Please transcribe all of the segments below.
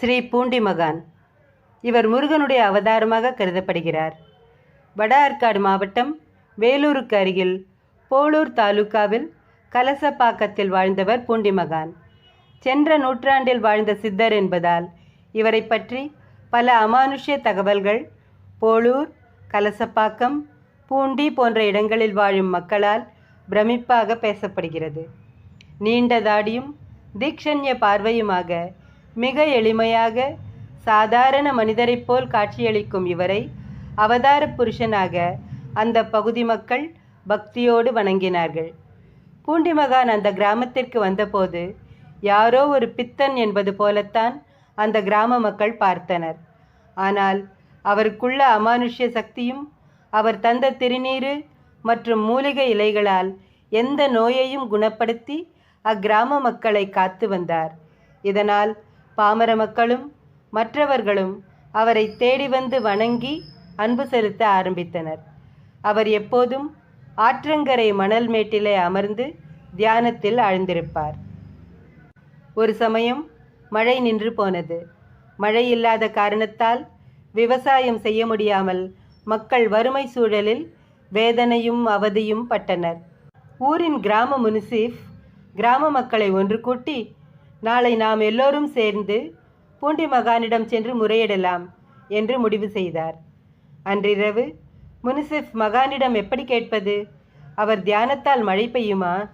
ஸ்ரீ பூண்டி மகான். இவர் முருகனுடைய அவதாரமாக கருதப்படுகிறார். வட ஆற்காடு மாவட்டம் வேலூருக்கு அருகில் போளூர் தாலுகாவில் கலசப்பாக்கத்தில் வாழ்ந்தவர் பூண்டி மகான். சென்ற நூற்றாண்டில் வாழ்ந்த சித்தர் என்பதால் இவரை பற்றி பல அமானுஷ்ய தகவல்கள் போளூர் கலசப்பாக்கம் பூண்டி போன்ற இடங்களில் வாழும் மக்களால் பிரமிப்பாக பேசப்படுகிறது. நீண்ட தாடியும் தீக்ஷண்ய பார்வையுமாக மிக எளிமையாக சாதாரண மனிதரைப் போல் காட்சியளிக்கும் இவரை அவதார புருஷனாக அந்த பகுதி மக்கள் பக்தியோடு வணங்கினார்கள். பூண்டி மகான் அந்த கிராமத்திற்கு வந்தபோது யாரோ ஒரு பித்தன் என்பது போலத்தான் அந்த கிராம மக்கள் பார்த்தனர். ஆனால் அவருக்குள்ள அமானுஷ்ய சக்தியும் அவர் தந்த திருநீரு மற்றும் மூலிகை இலைகளால் எந்த நோயையும் குணப்படுத்தி அக்கிராம மக்களை காத்து வந்தார். இதனால் பாமர மக்களும் மற்றவர்களும் அவரை தேடி வந்து வணங்கி அன்பு செலுத்த ஆரம்பித்தனர். அவர் எப்போதும் ஆற்றங்கரை மணல் மேட்டிலே அமர்ந்து தியானத்தில் ஆழ்ந்திருப்பார் ஒரு சமயம் மழை நின்று போனது. மழை இல்லாத காரணத்தால் விவசாயம் செய்ய முடியாமல் மக்கள் வறுமை சூழலில் வேதனையும் அவதியும் பட்டனர். ஊரின் கிராம முனிசிப் கிராம மக்களை ஒன்று கூட்டி நாளை நாம் எல்லோரும் சேர்ந்து பூண்டி மகானிடம் சென்று முறையிடலாம் என்று முடிவு செய்தார். அன்றிரவு முனிசிப் மகானிடம் எப்படி கேட்பது? அவர் தியானத்தால் மழை பெய்யுமா?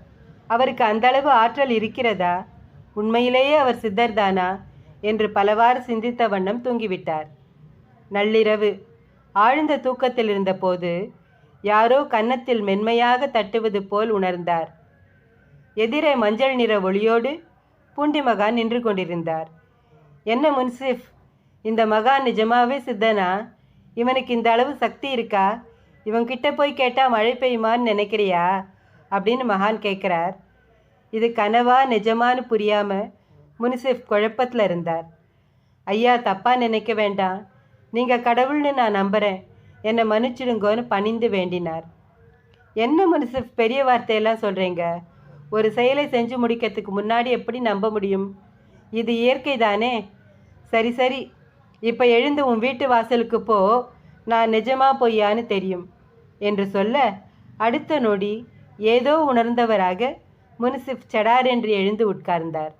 அவருக்கு அந்தளவு ஆற்றல் இருக்கிறதா? உண்மையிலேயே அவர் சித்தர்தானா? என்று பலவாறு சிந்தித்த வண்ணம் தூங்கிவிட்டார். நள்ளிரவு ஆழ்ந்த தூக்கத்தில் இருந்தபோது யாரோ கன்னத்தில் மென்மையாக தட்டுவது போல் உணர்ந்தார். எதிரே மஞ்சள் நிற ஒளியோடு பூண்டி மகான் நின்று கொண்டிருந்தார். என்ன முன்சிஃப் இந்த மகான் நிஜமாவே சித்தனா? இவனுக்கு இந்த அளவு சக்தி இருக்கா? இவன் கிட்ட போய் கேட்டால் மழை பெய்யுமான்னு நினைக்கிறியா? அப்படின்னு மகான் கேட்குறார். இது கனவா நிஜமான்னு புரியாமல் முனிசிஃப் குழப்பத்தில் இருந்தார். ஐயா தப்பாக நினைக்க வேண்டாம். நீங்கள் கடவுள்னு நான் நம்புகிறேன் என்னை மன்னிச்சிடுங்கோன்னு பணிந்து வேண்டினார். என்ன முனிசிஃப் பெரிய வார்த்தையெல்லாம் சொல்கிறீங்க ஒரு செயலை செஞ்சு முடிக்கிறதுக்கு முன்னாடி எப்படி நம்ப முடியும்? இது இயற்கை தானே சரி சரி. இப்போ எழுந்து உன் வீட்டு வாசலுக்கு போ. நான் நிஜமா பொய்யான்னு தெரியும். என்று சொல்ல அடுத்த நொடி ஏதோ உணர்ந்தவராக முனிசிப் சடார் என்று எழுந்து உட்கார்ந்தார்.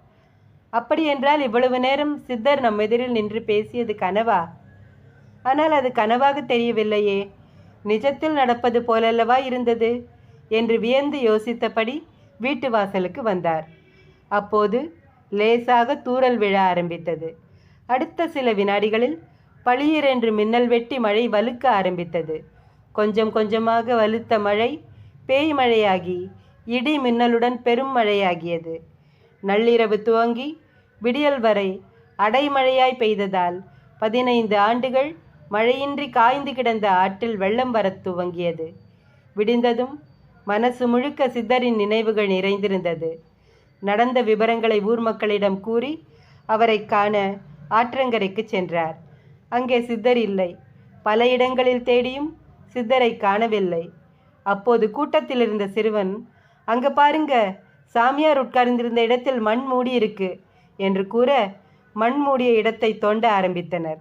அப்படியென்றால் இவ்வளவு நேரம் சித்தர் நம் எதிரில் நின்று பேசியது கனவா? ஆனால் அது கனவாக தெரியவில்லையே. நிஜத்தில் நடப்பது போலல்லவா இருந்தது? என்று வியந்து யோசித்தபடி வீட்டு வாசலுக்கு வந்தார். அப்போது லேசாக தூறல் விழ ஆரம்பித்தது. அடுத்த சில வினாடிகளில் பளியிரென்று மின்னல் வெட்டி மழை வலுக்க ஆரம்பித்தது. கொஞ்சம் கொஞ்சமாக வலுத்த மழை பேய் மழையாகி இடி மின்னலுடன் பெரும் மழையாகியது. நள்ளிரவு துவங்கி விடியல் வரை அடைமழையாய் பெய்ததால் பதினைந்து ஆண்டுகள் மழையின்றி காய்ந்து கிடந்த ஆற்றில் வெள்ளம் வரத் துவங்கியது. விடிந்ததும் மனசு முழுக்க சித்தரின் நினைவுகள் நிறைந்திருந்தது. நடந்த விவரங்களை ஊர் மக்களிடம் கூறி அவரை காண ஆற்றங்கரைக்கு சென்றார். அங்கே சித்தர் இல்லை. பல இடங்களில் தேடியும் சித்தரை காணவில்லை. அப்போது கூட்டத்தில் இருந்த சிறுவன் அங்க பாருங்க சாமியார் உட்கார்ந்திருந்த இடத்தில் மண் மூடி இருக்கு என்று கூற மண் மூடிய இடத்தை தோண்ட ஆரம்பித்தனர்.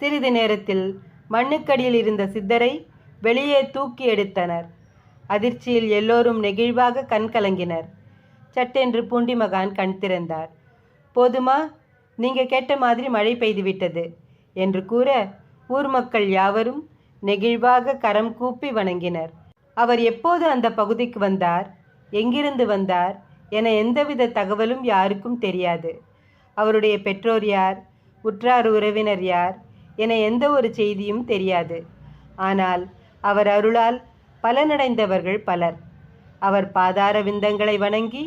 சிறிது நேரத்தில் மண்ணுக்கடியில் இருந்த சித்தரை வெளியே தூக்கி எடுத்தனர். அதிர்ச்சியில் எல்லோரும் நெகிழ்வாக கண் கலங்கினர். சட்டென்று பூண்டி மகான் கண் திறந்தார். போதுமா நீங்க கேட்ட மாதிரி மழை பெய்துவிட்டது என்று கூற ஊர் மக்கள் யாவரும் நெகிழ்வாக கரம் கூப்பி வணங்கினர். அவர் எப்போது அந்த பகுதிக்கு வந்தார்? எங்கிருந்து வந்தார்? என எந்தவித தகவலும் யாருக்கும் தெரியாது. அவருடைய பெற்றோர் யார்? உற்றார் உறவினர் யார்? என எந்த ஒரு செய்தியும் தெரியாது. ஆனால் அவர் அருளால் பலனடைந்தவர்கள் பலர். அவர் பாதார விந்தங்களை வணங்கி